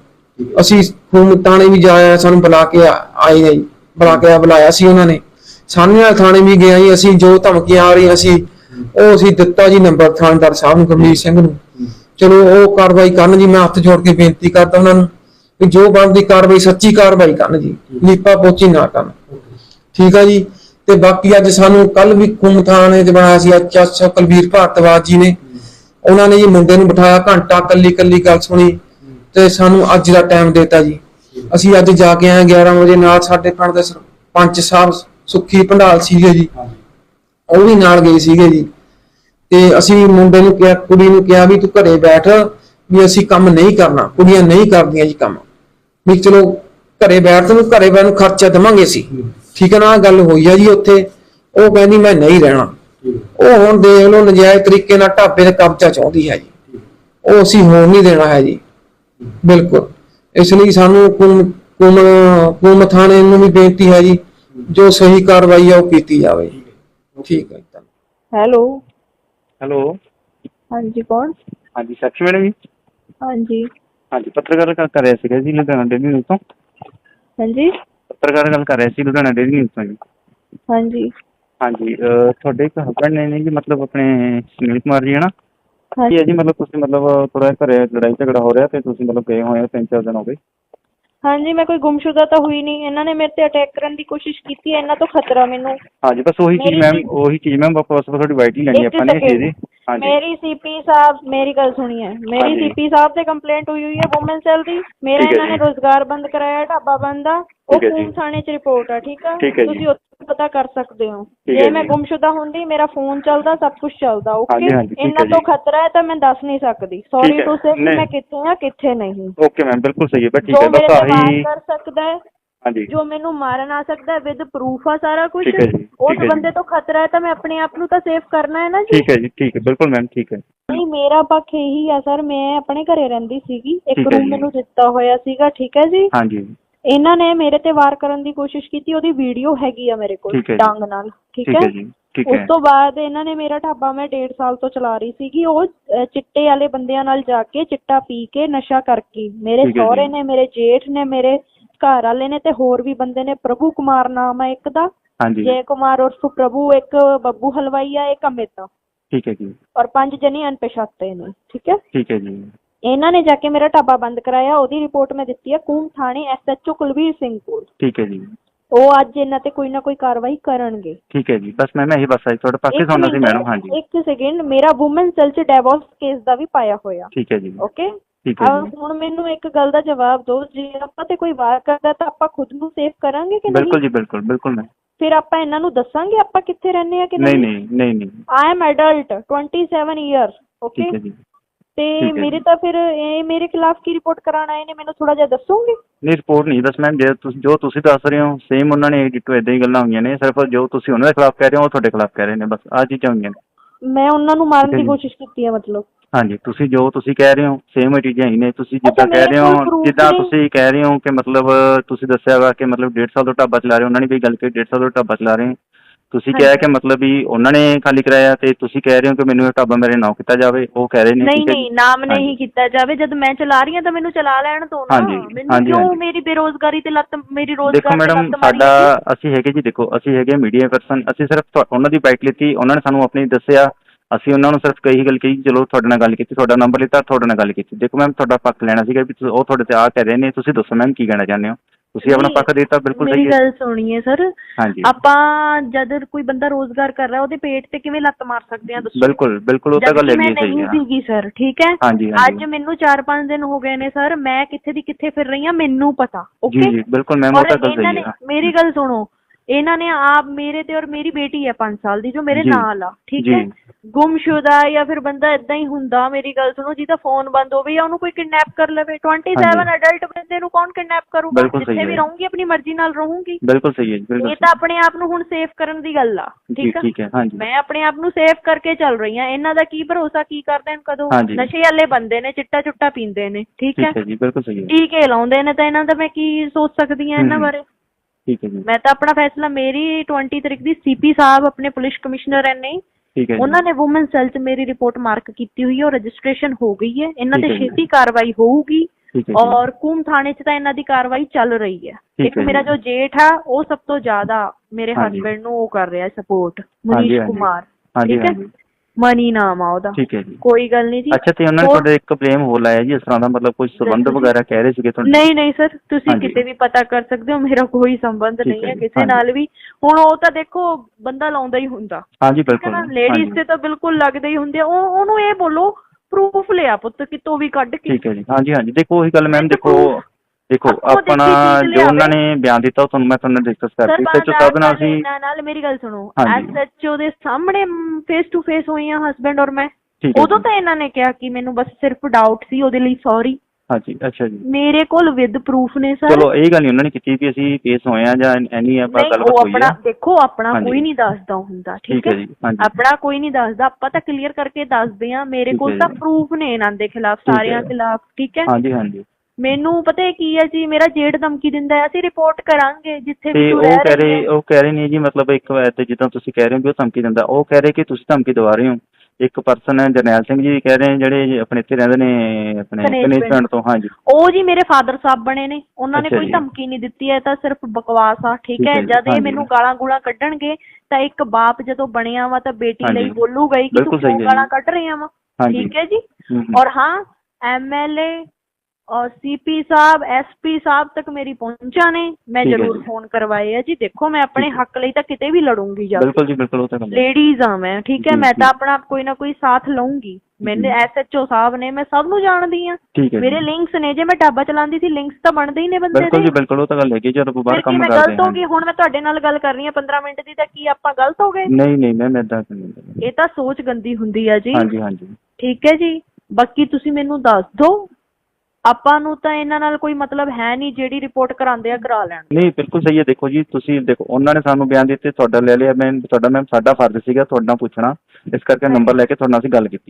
ਅਸੀਂ ਖੂਨ ਥਾਣੇ ਵੀ ਜਾਇਆ ਸਾਨੂੰ ਬੁਲਾ ਕੇ ਆਏ ਨੇ ਬੁਲਾ ਕੇ ਬੁਲਾਇਆ ਸੀ ਉਹਨਾਂ ਨੇ। ਸਾਹਮਣੇ ਥਾਣੇ ਵੀ ਗਏ ਜੀ, ਅਸੀਂ ਜੋ ਧਮਕੀਆਂ ਆ ਰਹੀ ਅਸੀਂ ਉਹ ਅਸੀਂ ਦਿੱਤਾ ਜੀ ਨੰਬਰ ਥਾਣੇਦਾਰ ਸਾਹਿਬ ਨੂੰ, ਗੰਭੀਰ ਸਿੰਘ ਨੂੰ। ਚਲੋ, ਉਹ ਕਾਰਵਾਈ ਕਰਨ ਜੀ, ਮੈਂ ਹੱਥ ਜੋੜ ਕੇ ਬੇਨਤੀ ਕਰਦਾ ਉਹਨਾਂ ਨੂੰ ਕਿ ਜੋ ਬਣਦੀ ਕਾਰਵਾਈ, ਸੱਚੀ ਕਾਰਵਾਈ ਕਰਨ ਜੀ, ਲੀਪਾ ਪੋਚੀ ਨਾ ਕਰਨ। ਠੀਕ ਆ ਜੀ। ਤੇ ਬਾਕੀ ਅੱਜ ਸਾਨੂੰ ਕੱਲ ਵੀ ਕੁੰਮ ਥਾਣੇ ਬਣਾਇਆ ਸੀ ਐਚਐਸ ਕੁਲਵੀਰ ਭਾਰਤਵਾਜ ਜੀ ਨੇ। ਉਹਨਾਂ ਨੇ ਜੀ ਮੁੰਡੇ ਨੂੰ ਬਿਠਾਇਆ ਘੰਟਾ ਕੱਲੀ ਕੱਲੀ ਗੱਲ ਸੁਣੀ ਤੇ ਸਾਨੂੰ ਅੱਜ ਦਾ ਟਾਈਮ ਦਿੱਤਾ ਜੀ। ਅਸੀਂ ਅੱਜ ਜਾ ਕੇ ਆਏ 11 ਵਜੇ, ਨਾਲ ਸਾਡੇ ਪਿੰਡ ਦੇ ਸਰਪੰਚ ਸਾਹਿਬ ਸੁੱਖੀ ਭੰਡਾਲ ਸੀਗੇ ਜੀ। ਉਹ ਵੀ ਨਾਲ ਗਏ ਸੀਗੇ ਜੀ। ਤੇ ਅਸੀਂ ਮੁੰਡੇ ਨੂੰ ਕਿਹਾ, ਕੁੜੀ ਨੂੰ ਕਿਹਾ ਵੀ ਤੂੰ ਘਰੇ ਬੈਠ ਵੀ ਅਸੀਂ ਕੰਮ ਨਹੀਂ ਕਰਨਾ, ਕੁੜੀਆਂ ਨਹੀਂ ਕਰਦੀਆਂ ਜੀ ਕੰਮ। ਵੀ ਚਲੋ ਘਰੇ ਬੈਠ ਤੈਨੂੰ ਘਰੇ ਬੈਠ ਨੂੰ ਖਰਚਾ ਦੇਵਾਂਗੇ ਅਸੀਂ। ਠੀਕ ਹੈ ਨਾ ਗੱਲ ਹੋਈ ਆ ਜੀ ਉੱਥੇ। ਉਹ ਕਹਿੰਦੀ ਮੈਂ ਨਹੀਂ ਰਹਿਣਾ। ਉਹ ਹੁਣ ਦੇਖ ਲਓ ਨਜਾਇਜ਼ ਤਰੀਕੇ ਨਾਲ ਢਾਬੇ ਤੇ ਕਬਜ਼ਾ ਚਾਹੁੰਦੀ ਹੈ ਜੀ। ਉਹ ਅਸੀਂ ਹੋਣ ਨਹੀਂ ਦੇਣਾ ਹੈ ਜੀ। ਬਿਲਕੁਲ। ਇਸ ਲਈ ਸਾਨੂੰ ਕੁਮ ਕੁਮ ਕੁਮ ਥਾਣੇ ਨੂੰ ਵੀ ਬੇਨਤੀ ਹੈ ਜੀ ਜੋ ਸਹੀ ਕਾਰਵਾਈ ਆ ਉਹ ਕੀਤੀ ਜਾਵੇ। ਠੀਕ ਹੈ। ਹੈਲੋ। ਹੈਲੋ। ਹਾਂਜੀ ਕੌਣ? ਹਾਂਜੀ ਸਾਖੀ ਮੈਡਮ ਜੀ। ਹਾਂਜੀ। ਹਾਂਜੀ ਪੱਤਰਕਾਰ ਕਰ ਰਿਹਾ ਸੀਗਾ ਜੀ ਲੁਧਿਆਣਾ ਡੇਲੀ ਨਿਊਜ਼ ਤੋਂ। ਹਾਂਜੀ। ਪੱਤਰਕਾਰ ਗੱਲ ਕਰ ਰਿਹਾ ਸੀ ਲੁਧਿਆਣਾ ਡੇਲੀ ਨਿਊਜ਼ ਤੋਂ ਜੀ। ਹਾਂਜੀ। ਹਾਂਜੀ ਅਹ ਤੁਹਾਡੇ ਇੱਕ ਹਸਬੰਡ ਨੇ ਨੇ ਜੀ ਮਤਲਬ ਆਪਣੇ ਸੁਨੀਲ ਕੁਮਾਰ ਜੀ ਹੈ ਨਾ ਹਾਂਜੀ ਜੀ ਮਤਲਬ ਤੁਸੀਂ ਮਤਲਬ ਥੋੜਾ ਘਰੇ ਲੜਾਈ ਝਗੜਾ ਹੋ ਰਿਹਾ ਤੇ ਤੁਸੀਂ ਮਤਲਬ ਗਏ ਹੋਏ ਹੋ ਤਿੰਨ ਚਾਰ ਦਿਨ ਹੋ ਗਏ। ਹਾਂਜੀ ਮੈਂ ਕੋਈ ਗੁੰਮਸ਼ੁਦਾ ਤਾਂ ਹੋਈ ਨਹੀਂ। ਇਹਨਾਂ ਨੇ ਮੇਰੇ ਤੇ ਅਟੈਕ ਕਰਨ ਦੀ ਕੋਸ਼ਿਸ਼ ਕੀਤੀ ਹੈ। ਇਹਨਾਂ ਤੋਂ ਖਤਰਾ ਮੈਨੂੰ ਹਾਂਜੀ ਬਸ ਉਹੀ ਚੀਜ਼ ਮੇਰੀ ਮੈਮ ਉਹੀ ਚੀਜ਼ ਮੈਮ ਵਾਪਸ ਤੁਹਾਡੀ ਵਾਈਟ ਹੀ ਲੈਣੀ ਇੱਕ ਆਪਾਂ ਨੇ second। ਇਹਦੀ। ਮੇਰੀ ਸੀਪੀ ਸਾਹਿਬ ਮੇਰੀ ਗੱਲ ਸੁਣੀਏ ਮੇਰੀ ਹਾਂਜੀ। ਸੀਪੀ ਸਾਹਿਬ ਤੇ ਕੰਪਲੇਂਟ ਹੋਈ ਹੋਈ ਹੈ ਵੂਮਨ ਸੈਲ ਦੀ ਮੇਰਾ ਠੀਕ ਹੈ ਇਹਨਾਂ ਨੇ ਜੀ। ਰੋਜ਼ਗਾਰ ਬੰਦ ਕਰਾਇਆ ਢਾਬਾ ਬੰਦ ਆ ਉਹ ਠੀਕ ਹੈ ਜੀ। ਫੋਨ ਥਾਣੇ 'ਚ ਰਿਪੋਰਟ ਆ ਠੀਕ ਆ ਠੀਕ ਹੈ ਜੀ। ਤੁਸੀਂ ਉੱਥੇ ਪਤਾ ਕਰ ਸਕਦੇ ਹੋ ਠੀਕ ਜੇ ਮੈਂ ਜੀ। ਗੁੰਮਸ਼ੁਦਾ ਹੁੰਦੀ ਮੇਰਾ ਫੋਨ ਚੱਲਦਾ ਸਭ ਕੁਝ ਚੱਲਦਾ ਓਕੇ ਹਾਂਜੀ, ਹਾਂਜੀ, ਠੀਕ ਹੈ ਇਹਨਾਂ ਤੋਂ ਜੀ। ਖਤਰਾ ਹੈ ਤਾਂ ਮੈਂ ਦੱਸ ਨਹੀਂ ਸਕਦੀ ਸੌਰੀ ਠੀਕ ਹੈ। ਟੂ ਸੇ ਨਹੀਂ। ਮੈਂ ਕਿੱਥੇ ਆ ਕਿੱਥੇ ਨਹੀਂ ਓਕੇ ਮੈਮ ਬਿਲਕੁਲ ਸਹੀ ਹੈ ਬਸ ਠੀਕ ਜੋ ਹੈ ਮੇਰੇ ਬਸ ਤੇ ਵਾਰ ਆਹੀ ਕਰ ਸਕਦਾ ਹੈ ਹਾਂਜੀ। ਜੋ ਮੈਨੂੰ ਮਾਰਨ ਆ ਸਕਦਾ ਹੈ ਵਿਦ ਪ੍ਰੂਫ ਆ ਸਾਰਾ ਕੁਝ ਠੀਕ ਹੈ ਜੀ, ਠੀਕ ਉਸ ਹੈ ਜੀ। ਬੰਦੇ ਤੋਂ ਖਤਰਾ ਹੈ ਤਾਂ ਮੈਂ ਆਪਣੇ ਆਪ ਨੂੰ ਤਾਂ ਸੇਫ ਕਰਨਾ ਹੈ ਨਾ ਜੀ। ਠੀਕ ਹੈ ਜੀ ਠੀਕ ਹੈ ਬਿਲਕੁਲ ਮੈਮ ਠੀਕ ਹੈ। ਨਹੀਂ ਮੇਰਾ ਪੱਖ ਇਹੀ ਆ ਸਰ ਮੈਂ ਆਪਣੇ ਘਰੇ ਰਹਿੰਦੀ ਸੀਗੀ। ਇੱਕ ਠੀਕ ਹੈ ਰੂਮ ਜੀ। ਮੈਨੂੰ ਦਿੱਤਾ ਹੋਇਆ ਸੀਗਾ ਠੀਕ ਹੈ ਜੀ। ਹਾਂਜੀ। ਇਹਨਾਂ ਨੇ ਮੇਰੇ ਤੇ ਵਾਰ ਕਰਨ ਦੀ ਕੋਸ਼ਿਸ਼ ਕੀਤੀ ਉਹਦੀ ਵੀਡੀਓ ਹੈਗੀ ਆ ਮੇਰੇ ਕੋਲ ਠੀਕ ਹੈ ਜੀ। ਡੰਗ ਨਾਲ ਠੀਕ ਠੀਕ ਹੈ ਹੈ। ਜੀ ਠੀਕ ਉਸ ਹੈ ਤੋਂ ਬਾਅਦ ਇਹਨਾਂ ਨੇ ਮੇਰਾ ਢਾਬਾ ਮੈਂ 1.5 ਸਾਲ ਤੋਂ ਚਲਾ ਰਹੀ ਸੀਗੀ। ਉਹ ਅਹ, ਚਿੱਟੇ ਵਾਲੇ ਬੰਦਿਆਂ ਨਾਲ ਜਾ ਕੇ ਚਿੱਟਾ ਪੀ ਕੇ ਨਸ਼ਾ ਕਰਕੇ ਮੇਰੇ ਠੀਕ ਹੈ ਸਹੁਰੇ। ਨੇ ਮੇਰੇ ਜੇਠ ਨੇ ਮੇਰੇ ਘਰ ਵਾਲੇ ਨੇ ਤੇ ਹੋਰ ਵੀ ਬੰਦੇ ਨੇ ਪ੍ਰਭੂ ਕੁਮਾਰ ਨਾਮ ਹੈ ਇੱਕ ਦਾ ਹਾਂਜੀ। ਜੈ ਕੁਮਾਰ ਉਰਫ ਪ੍ਰਭੂ ਇੱਕ ਬੱਬੂ ਹਲਵਾਈ ਆ ਇੱਕ ਅਮਿਤ। ਠੀਕ ਹੈ ਜੀ। ਔਰ ਪੰਜ ਜਣੇ ਅਣਪਛਾਤੇ ਨੇ ਠੀਕ ਹੈ? ਠੀਕ ਹੈ ਜੀ। ਇਹਨਾਂ ਨੇ ਜਾ ਕੇ ਮੇਰਾ ਢਾਬਾ ਬੰਦ ਕਰਾਇਆ ਉਹਦੀ ਰਿਪੋਰਟ ਮੈਂ ਦਿੱਤੀ ਹੈ ਕੂਮ ਥਾਣੇ ਐਸਐਚਓ ਕੁਲਵੀਰ ਸਿੰਘ ਕੋਲ। ਠੀਕ ਹੈ ਜੀ। ਉਹ ਅੱਜ ਇਹਨਾਂ ਤੇ ਕੋਈ ਨਾ ਕੋਈ ਕਾਰਵਾਈ ਕਰਨਗੇ। ਠੀਕ ਹੈ ਜੀ। ਬਸ ਮੈਂ ਇਹੀ ਬਸ ਆਈ ਤੁਹਾਡੇ ਪਾਸੇ ਸੁਣਨਾ ਸੀ ਮੈਡਮ ਹਾਂਜੀ। ਇੱਕ ਸੈਕਿੰਡ ਮੇਰਾ ਔਮਨ ਸੈਲ ਚ ਡਿਵੋਰਸ ਕੇਸ ਦਾ ਵੀ ਪਾਇਆ ਹੋਇਆ। ਠੀਕ ਹੈ ਜੀ। ਓਕੇ ਠੀਕ ਹੈ ਜੀ। ਹੁਣ ਮੈਨੂੰ ਇੱਕ ਗੱਲ ਦਾ ਜਵਾਬ ਦਿਓ ਜੇ ਆਪਾਂ ਤੇ ਕੋਈ ਵਾਰ ਕਰਦਾ ਤਾਂ ਆਪਾਂ ਖੁਦ ਨੂੰ ਸੇਫ ਕਰਾਂਗੇ ਕਿ ਬਿਲਕੁਲ ਨਹੀਂ ਜੀ ਬਿਲਕੁਲ ਬਿਲਕੁਲ ਮੈਮ ਫਿਰ ਆਪਾਂ ਇਹਨਾਂ ਨੂੰ ਦੱਸਾਂਗੇ ਆਪਾਂ ਕਿੱਥੇ ਰਹਿੰਦੇ ਆ ਕਿ ਨਹੀਂ ਨਹੀਂ? ਨਹੀਂ ਨਹੀਂ I am adult 27 years okay ਠੀਕ ਹੈ ਜੀ। ਤੇ ਠੀਕ ਹੈ ਮੇਰੇ ਜੀ। ਤਾਂ ਫਿਰ ਇਹ ਮੇਰੇ ਖਿਲਾਫ ਕੀ ਰਿਪੋਰਟ ਕਰਾਉਣ ਆਏ ਨੇ ਮੈਨੂੰ ਥੋੜਾ ਜਿਹਾ ਦੱਸੋਗੇ? ਨਹੀਂ ਰਿਪੋਰਟ ਨਹੀਂ ਬਸ ਮੈਮ ਜੇ ਤੁਸੀਂ ਜੋ ਤੁਸੀਂ ਦੱਸ ਰਹੇ ਹੋ ਸੇਮ ਉਹਨਾਂ ਨੇ ਡਿਟੋ ਇਦਾਂ ਹੀ ਗੱਲਾਂ ਹੋਈਆਂ ਨੇ ਸਿਰਫ ਜੋ ਤੁਸੀਂ ਉਹਨਾਂ ਦੇ ਖਿਲਾਫ ਕਹਿ ਰਹੇ ਹੋ ਉਹ ਤੁਹਾਡੇ ਖਿਲਾਫ ਕਹਿ ਰਹੇ ਨੇ ਬਸ ਆਹ ਚੀਜ਼ਾਂ ਹੋਈਆਂ ਨੇ। ਮੈਂ ਉਹਨਾਂ ਨੂੰ ਮਾਰਨ ਠੀਕ ਹੈ ਦੀ ਜੀ। ਕੋਸ਼ਿਸ਼ ਕੀਤੀ ਹੈ ਮਤਲਬ। ਹਾਂਜੀ ਤੁਸੀਂ ਜੋ ਤੁਸੀਂ ਕਹਿ ਰਹੇ ਹੋ ਸੇਮ ਹੀ ਚੀਜ਼ਾਂ ਹੀ ਨੇ ਤੁਸੀਂ ਅੱਛਾ, ਜਿੱਦਾਂ ਕਹਿ ਮੇਰੇ ਰਹੇ ਕੋਲ ਹੋ proof ਜਿੱਦਾਂ ਨੇ। ਤੁਸੀਂ ਕਹਿ ਰਹੇ ਹੋ ਕਿ ਮਤਲਬ ਤੁਸੀਂ ਦੱਸਿਆ ਵਾ ਕਿ ਮਤਲਬ 1.5 ਸਾਲ ਤੋਂ ਢਾਬਾ ਚਲਾ ਰਹੇ ਹੋ ਉਹਨਾਂ ਨੇ ਵੀ ਗੱਲ ਕੀਤੀ 1.5 ਸਾਲ ਤੋਂ ਢਾਬਾ ਚਲਾ ਰਹੇ ਹੋ ਤੁਸੀਂ ਕਿਹਾ ਕਿ ਮਤਲਬ ਵੀ ਉਹਨਾਂ ਨੇ ਖਾਲੀ ਕਰਾਇਆ ਤੇ ਤੁਸੀਂ ਕਹਿ ਰਹੇ ਹੋ ਕਿ ਮੈਨੂੰ ਇਹ ਢਾਬਾ ਮੇਰੇ ਨਾਂ ਕੀਤਾ ਜਾਵੇ ਉਹ ਕਹਿ ਰਹੇ ਨੇ ਨਹੀਂ ਠੀਕ ਹੈ ਜੀ। ਨਹੀਂ ਨਾਮ ਹਾਂਜੀ। ਨਹੀਂ ਕੀਤਾ ਜਾਵੇ ਜਦ ਮੈਂ ਚਲਾ ਰਹੀ ਹਾਂ ਤਾਂ ਮੈਨੂੰ ਚਲਾ ਲੈਣ ਦਿਓ ਨਾ ਹਾਂਜੀ, ਮੈਨੂੰ ਹਾਂਜੀ, ਕਿਉਂ ਹਾਂਜੀ। ਮੇਰੀ ਬੇਰੋਜ਼ਗਾਰੀ ਤੇ ਲੱਤ ਮੇਰੀ ਰੋਜ਼ਗਾਰ ਦੇਖੋ ਤੇ ਮੈਡਮ ਲੱਤ ਮਾਰੀ ਸਾਡਾ? ਅਸੀਂ ਹੈਗੇ ਜੀ ਦੇਖੋ ਅਸੀਂ ਹੈਗੇ ਮੀਡੀਆ ਪਰਸਨ ਅਸੀਂ ਸਿਰਫ ਤੁਹਾ- ਉਹਨਾਂ ਦੀ ਬਾਈਟ ਲਿੱਤੀ ਉਹਨਾਂ ਨੇ ਸਾਨੂੰ ਆਪਣੀ ਦੱਸਿਆ ਅਸੀਂ ਉਹਨਾਂ ਨੂੰ ਸਿਰਫ ਕਹੀ ਗੱਲ ਕਹੀ ਚਲੋ ਤੁਹਾਡੇ ਨਾਲ ਗੱਲ ਕੀਤੀ ਤੁਹਾਡਾ ਨੰਬਰ ਲਿੱਤਾ ਤੁਹਾਡੇ ਨਾਲ ਗੱਲ ਕੀਤੀ। ਦੇਖੋ ਮੈਮ ਤੁਹਾਡਾ ਪੱਖ ਲੈਣਾ ਸੀਗਾ ਵੀ ਤੁਸੀਂ- ਉਹ ਤੁਹਾਡੇ ਤੇ ਆ ਕਹਿ ਰਹੇ ਨੇ ਤੁਸੀਂ ਦੱਸੋ ਮੈਮ ਕੀ ਕਹਿਣਾ ਚਾਹੁੰਦੇ ਹੋ? ਤੁਸੀਂ ਆਪਣਾ ਪੱਖ ਦਿੱਤਾ ਬਿਲਕੁਲ ਮੇਰੀ ਸਹੀ ਹੈ। ਗੱਲ ਸੁਣੀਏ ਸਰ ਹਾਂਜੀ। ਆਪਾਂ ਜਦ ਕੋਈ ਬੰਦਾ ਰੋਜ਼ਗਾਰ ਕਰ ਰਿਹਾ ਉਹਦੇ ਪੇਟ ਤੇ ਕਿਵੇਂ ਲੱਤ ਮਾਰ ਸਕਦੇ ਆ ਦੱਸੋ। ਬਿਲਕੁਲ ਬਿਲਕੁਲ ਉਹ ਤਾਂ ਗੱਲ ਹੈਗੀ ਮੈਂ ਹੈ, ਸਹੀ ਨਹੀਂ ਹੈ। ਸੀਗੀ ਸਰ ਠੀਕ ਹੈ? ਹਾਂਜੀ, ਹਾਂਜੀ। ਅੱਜ ਮੈਨੂੰ 4-5 ਦਿਨ ਹੋ ਗਏ ਨੇ ਸਰ ਮੈਂ ਕਿੱਥੇ ਦੀ ਕਿੱਥੇ ਫਿਰ ਰਹੀ ਹਾਂ ਮੈਨੂੰ ਪਤਾ ਜੀ ਓਕੇ ਜੀ ਬਿਲਕੁਲ ਮੈਮ ਉਹ ਤਾਂ ਗੱਲ ਸਹੀ ਹੈ। ਮੇਰੀ ਗੱਲ ਸੁਣੋ ਇਹਨਾਂ ਨੇ ਆਪ ਮੇਰੇ ਤੇ ਔਰ ਮੇਰੀ ਬੇਟੀ ਹੈ 5 ਸਾਲ ਦੀ ਜੋ ਮੇਰੇ ਜੀ। ਨਾਲ ਆ ਠੀਕ ਜੀ। ਹੈ ਗੁੰਮਸ਼ੁਦਾ ਜਾਂ ਫਿਰ ਬੰਦਾ ਇਦਾਂ ਹੀ ਹੁੰਦਾ ਮੇਰੀ ਗੱਲ ਸੁਣੋ ਜਿਹਦਾ ਫੋਨ ਬੰਦ ਹੋਵੇ ਜਾਂ ਉਹਨੂੰ ਕੋਈ ਕਿਡਨੈਪ ਕਰ ਲਵੇ 27 ਹਾਂਜੀ। ਅਡਲਟ ਬੰਦੇ ਨੂੰ ਕੌਣ ਕਿਡਨੈਪ ਕਰੂਗਾ ਬਿਲਕੁਲ ਸਹੀ ਜਿੱਥੇ ਵੀ ਹੈ। ਰਹੂੰਗੀ ਆਪਣੀ ਮਰਜ਼ੀ ਨਾਲ ਰਹੂੰਗੀ ਬਿਲਕੁਲ ਸਹੀ ਹੈ ਜੀ ਬਿਲਕੁਲ ਇਹ ਤਾਂ ਆਪਣੇ ਆਪ ਨੂੰ ਹੁਣ ਸੇਫ ਕਰਨ ਦੀ ਗੱਲ ਆ ਜੀ ਠੀਕ ਆ ਠੀਕ ਹੈ ਹਾਂਜੀ ਮੈਂ ਆਪਣੇ ਆਪ ਨੂੰ ਸੇਫ ਕਰਕੇ ਚੱਲ ਰਹੀ ਹਾਂ ਇਹਨਾਂ ਦਾ ਕੀ ਭਰੋਸਾ ਕੀ ਕਰਦੇ ਨੇ ਕਦੋਂ ਹਾਂਜੀ। ਨਸ਼ੇ ਵਾਲੇ ਬੰਦੇ ਨੇ ਚਿੱਟਾ ਚੁੱਟਾ ਪੀਂਦੇ ਨੇ ਠੀਕ ਹੈ ਠੀਕ ਹੈ ਜੀ ਬਿਲਕੁਲ ਸਹੀ ਹੈ ਟੀਕੇ ਲਾਉਂਦੇ ਨੇ ਤਾਂ ਇਹਨਾਂ ਦਾ ਮੈਂ ਕੀ ਸੋਚ ਸਕਦੀ ਹਾਂ ਇਹਨਾਂ ਹਮ। ਬਾਰੇ ਠੀਕ ਹੈ ਜੀ। ਮੈਂ ਤਾਂ ਆਪਣਾ ਫੈਸਲਾ ਮੇਰੀ 20 ਤਰੀਕ ਦੀ ਸੀਪੀ ਸਾਹਿਬ ਆਪਣੇ ਪੁਲਿਸ ਕਮਿਸ਼ਨਰ ਨੇ। ਠੀਕ ਹੈ ਜੀ। ਉਹਨਾਂ ਨੇ ਔਮਨ ਸੈੱਲ 'ਚ ਮੇਰੀ ਰਿਪੋਰਟ ਮਾਰਕ ਕੀਤੀ ਹੋਈ ਹੈ ਔਰ ਰਜਿਸਟ੍ਰੇਸ਼ਨ ਹੋ ਗਈ ਹੈ। ਇਹਨਾਂ ਤੇ। ਛੇਤੀ ਕਾਰਵਾਈ ਹੋਊਗੀ ਠੀਕ ਹੈ ਜੀ। ਔਰ ਕੂਮ ਥਾਣੇ 'ਚ ਤਾਂ ਇਹਨਾਂ ਦੀ ਕਾਰਵਾਈ ਚੱਲ ਰਹੀ ਹੈ। ਇੱਕ ਮੇਰਾ ਜੀ। ਜੋ ਜੇਠ ਆ ਉਹ ਸਭ ਤੋਂ ਜ਼ਿਆਦਾ ਮੇਰੇ ਹਾਂਜੀ। ਹਸਬੰਡ ਨੂੰ ਉਹ ਕਰ ਰਿਹਾ ਸਪੋਰਟ ਹਾਂਜੀ, ਮਨੀਸ਼ ਹਾਂਜੀ। ਕੁਮਾਰ। ਹਾਂਜੀ ਠੀਕ ਹੈ? ਹਾਂਜੀ। ਮਨੀ ਨਾਮ ਆ ਉਹਦਾ। ਠੀਕ ਹੈ ਜੀ। ਕੋਈ ਗੱਲ ਨਹੀਂ ਜੀ। ਅੱਛਾ ਤੇ ਉਹਨਾਂ ਨੇ ਤੁਹਾਡੇ ਇੱਕ ਕਲੇਮ ਹੋਰ ਲਾਇਆ ਜੀ ਇਸ ਤਰ੍ਹਾਂ ਦਾ ਮਤਲਬ ਕੋਈ ਸਬੰਧ। ਵਗੈਰਾ ਕਹਿ ਰਹੇ ਸੀਗੇ ਤੁਹਾਡੇ? ਨਹੀਂ ਨਹੀਂ ਸਰ ਤੁਸੀਂ ਹਾਂਜੀ। ਕਿਤੇ ਵੀ ਪਤਾ ਕਰ ਸਕਦੇ ਹੋ ਮੇਰਾ ਕੋਈ ਸੰਬੰਧ ਠੀਕ ਨਹੀਂ ਹੈ ਹੈ ਜੀ, ਕਿਸੇ ਹਾਂਜੀ। ਨਾਲ ਵੀ। ਹੁਣ ਉਹ ਤਾਂ ਦੇਖੋ ਬੰਦਾ ਲਾਉਂਦਾ ਹੀ ਹੁੰਦਾ। ਹਾਂਜੀ ਹੈ ਬਿਲਕੁਲ ਲੇਡੀਜ਼ ਹਾਂਜੀ। ਤੇ ਤਾਂ ਬਿਲਕੁਲ ਲੱਗਦੇ ਹੀ ਹੁੰਦੇ ਆ। ਉਹ ਉਹਨੂੰ ਇਹ ਬੋਲੋ ਪ੍ਰੂਫ ਲਿਆ ਪੁੱਤ ਕਿਤੋਂ ਵੀ ਕੱਢ ਕੇ। ਠੀਕ ਹੈ ਜੀ। ਹਾਂਜੀ ਹਾਂਜੀ। ਦੇਖੋ ਉਹੀ ਗੱਲ ਮੈਮ ਦੇਖੋ ਦੇਖੋ ਆਪੋ ਦੇਖੀ ਆਪਣਾ ਚੀਜ਼ ਜੋ ਉਹਨਾਂ। ਨੇ ਬਿਆਨ ਦਿੱਤਾ ਉਹ ਤੁਹਾਨੂੰ ਮੈਂ ਤੁਹਾਨੂੰ ਡਿਸਕਸ ਸਰ ਕਰਤੀ ਤੇ ਜੋ ਸਾਹਿਬ ਨਾਲ ਅਸੀਂ ਨਾਲ ਮੇਰੀ ਗੱਲ ਸੁਣੋ ਹਾਂਜੀ। ਐਸਐਚਓ ਦੇ ਸਾਹਮਣੇ ਫੇਸ ਟੂ ਫੇਸ ਹੋਈ ਆ ਹਸਬੰਡ ਔਰ ਮੈਂ ਠੀਕ ਹੈ ਉਦੋਂ ਜੀ। ਤਾਂ ਇਹਨਾਂ ਨੇ ਕਿਹਾ ਕਿ ਮੈਨੂੰ ਬਸ ਸਿਰਫ ਡਾਊਟ ਸੀ ਉਹਦੇ ਲਈ ਸੌਰੀ ਹਾਂਜੀ ਅੱਛਾ ਜੀ ਮੇਰੇ ਕੋਲ ਵਿਦ ਪ੍ਰੂਫ ਨੇ ਸਰ ਚਲੋ ਇਹ ਗੱਲ ਨਹੀਂ ਉਹਨਾਂ ਨੇ ਕੀਤੀ ਵੀ ਅਸੀਂ ਕੇਸ ਹੋਏ ਆ ਜਾਂ ਐਨੀ ਆਪਾਂ ਨਹੀਂ ਗੱਲਬਾਤ ਉਹ ਹੋਈ ਆਪਣਾ ਆ ਦੇਖੋ ਆਪਣਾ ਹਾਂਜੀ। ਕੋਈ ਨਹੀਂ ਦੱਸਦਾ ਹੁੰਦਾ ਠੀਕ ਠੀਕ ਹੈ ਹੈ ਜੀ, ਹਾਂਜੀ। ਆਪਣਾ ਕੋਈ ਨਹੀਂ ਦੱਸਦਾ ਆਪਾਂ ਤਾਂ ਕਲੀਅਰ ਕਰਕੇ ਦੱਸਦੇ ਆ ਮੇਰੇ ਠੀਕ ਕੋਲ ਹੈ ਤਾਂ ਜੀ। ਪ੍ਰੂਫ ਨੇ ਇਹਨਾਂ ਦੇ ਖਿਲਾਫ ਠੀਕ ਸਾਰਿਆਂ ਹੈ। ਖਿਲਾਫ ਠੀਕ ਹੈ ਹਾਂਜੀ ਹਾਂਜੀ ਮੈਨੂੰ ਪਤਾ ਹੈ ਕੀ ਹੈ ਜੀ ਮੇਰਾ ਜੇਠ ਧਮਕੀ ਦਿੰਦਾ ਹੈ ਅਸੀਂ ਰਿਪੋਰਟ ਕਰਾਂਗੇ ਜਿੱਥੇ ਤੇ ਵੀ ਤੂੰ ਉਹ ਰਹਿ ਕਹਿ ਰਹੀ ਰਹੇ ਹੈ। ਉਹ ਕਹਿ ਰਹੇ ਨੇ ਜੀ ਮਤਲਬ ਇੱਕ ਵਾਰ ਤੇ ਜਿੱਦਾਂ ਤੁਸੀਂ ਕਹਿ ਰਹੇ ਹੋ ਵੀ ਉਹ ਧਮਕੀ ਦਿੰਦਾ ਉਹ ਕਹਿ ਰਹੇ ਕਿ ਤੁਸੀਂ ਧਮਕੀ ਦਵਾ ਰਹੇ ਹੋ ਇੱਕ ਪਰਸਨ ਹੈ ਜਰਨੈਲ ਸਿੰਘ ਜੀ ਕਹਿ ਰਹੇ ਨੇ ਜਿਹੜੇ ਆਪਣੇ ਇੱਥੇ ਰਹਿੰਦੇ ਨੇ ਆਪਣੇ ਕਨੇਜ ਕਨੇਜ ਪਿੰਡ। ਤੋਂ ਹਾਂਜੀ ਉਹ ਜੀ ਮੇਰੇ ਫਾਦਰ ਸਾਹਿਬ ਬਣੇ ਨੇ ਉਹਨਾਂ ਨੇ ਅੱਛਾ ਕੋਈ ਜੀ। ਧਮਕੀ ਨਹੀਂ ਦਿੱਤੀ ਹੈ ਤਾਂ ਸਿਰਫ ਬਕਵਾਸ ਆ ਠੀਕ ਠੀਕ ਹੈ ਹੈ ਜੀ, ਜਦ ਇਹ ਹਾਂਜੀ। ਮੈਨੂੰ ਗਾਲਾਂ ਗੂਲਾਂ ਕੱਢਣਗੇ ਤਾਂ ਇੱਕ ਬਾਪ ਜਦੋਂ ਬਣਿਆ ਵਾ ਤਾਂ ਬੇਟੀ ਹਾਂਜੀ। ਲਈ ਬੋਲੂਗਾ ਹੀ ਕਿ ਬਿਲਕੁਲ ਤੂੰ ਕਿਉਂ ਗਾਲਾਂ। ਕੱਢ ਰਿਹਾ ਵਾ ਹਾਂਜੀ। ਠੀਕ ਹੈ ਜੀ ਹਮ, ਹਮ। ਔਰ ਹਾਂ ਐਮਐਲਏ ਔਰ ਸੀਪੀ ਸਾਹਿਬ ਐਸਪੀ ਸਾਹਿਬ ਤੱਕ ਮੇਰੀ ਪਹੁੰਚਾ ਨੇ। ਮੈਂ ਠੀਕ ਹੈ ਜ਼ਰੂਰ ਜੀ। ਫੋਨ ਕਰਵਾਏ ਆ ਜੀ। ਦੇਖੋ ਮੈਂ ਆਪਣੇ। ਹੱਕ ਲਈ ਤਾਂ ਕਿਤੇ ਵੀ ਲੜੂੰਗੀ ਜਾ ਬਿਲਕੁਲ ਜੀ ਬਿਲਕੁਲ ਉਹ ਤਾਂ ਗੱਲ ਹੈ। ਲੇਡੀਜ਼ ਆ ਮੈਂ ਠੀਕ ਹੈ। ਜੀ, ਮੈਂ ਜੀ। ਤਾਂ ਆਪਣਾ ਕੋਈ ਨਾ ਕੋਈ ਸਾਥ ਲਵਾਂਗੀ ਮੈਨੇ ਐਸਐਚਓ ਸਾਹਿਬ ਨੇ ਮੈਂ ਸਭ ਨੂੰ ਜਾਣਦੀ ਆ ਠੀਕ ਹੈ ਮੇਰੇ ਜੀ। ਲਿੰਕਸ ਨੇ ਜੇ ਮੈਂ ਢਾਬਾ ਚਲਾਉਂਦੀ ਸੀ ਲਿੰਕਸ ਤਾਂ ਬਣਦੇ ਹੀ ਨੇ ਬੰਦੇ ਬਿਲਕੁਲ ਦੇ। ਜੀ ਬਿਲਕੁਲ ਉਹ ਤਾਂ ਗੱਲ ਹੈਗੀ ਜਦੋਂ ਆਪਾਂ ਬਾਹਰ ਫਿਰ ਕੀ ਕੰਮ ਮੈਂ ਕਰਦੇ ਗਲਤ ਹੋ ਹਾਂ ਗਈ? ਹੁਣ ਮੈਂ ਤੁਹਾਡੇ ਨਾਲ ਗੱਲ ਕਰ ਰਹੀ ਹਾਂ 15 ਮਿੰਟ ਦੀ ਤਾਂ ਕੀ ਆਪਾਂ ਗਲਤ ਹੋ ਗਏ? ਨਹੀਂ ਨਹੀਂ ਮੈਮ ਇਦਾਂ ਨਹੀਂ ਇਹ ਤਾਂ ਸੋਚ ਗੰਦੀ ਹੁੰਦੀ ਆ ਜੀ। ਹਾਂਜੀ ਹਾਂਜੀ। ਠੀਕ ਹੈ ਜੀ। ਬਾਕੀ ਤੁਸੀਂ ਮੈਨੂੰ ਦੱਸ ਦਿਓ। ਆਪਾਂ ਨੂੰ ਤਾਂ ਇਹਨਾਂ ਨਾਲ ਕੋਈ ਮਤਲਬ ਹੈ ਨਹੀਂ ਜਿਹੜੀ ਰਿਪੋਰਟ ਕਰਾਉਂਦੇ ਆ ਕਰਾ ਲੈਣ ਨਹੀਂ ਬਿਲਕੁਲ ਸਹੀ ਹੈ। ਦੇਖੋ ਜੀ ਤੁਸੀਂ ਦੇਖੋ ਉਹਨਾਂ ਨੇ ਸਾਨੂੰ ਬਿਆਨ ਦਿੱਤੇ ਤੁਹਾਡਾ ਲੈ ਲਿਆ ਮੈਂ ਤੁਹਾਡਾ ਮੈਮ ਸਾਡਾ ਫਰਜ਼ ਸੀਗਾ ਤੁਹਾਡਾ ਪੁੱਛਣਾ। ਇਸ ਕਰਕੇ ਨੰਬਰ ਲੈ ਕੇ ਤੁਹਾਡੇ ਨਾਲ ਅਸੀਂ ਗੱਲ ਕੀਤੀ।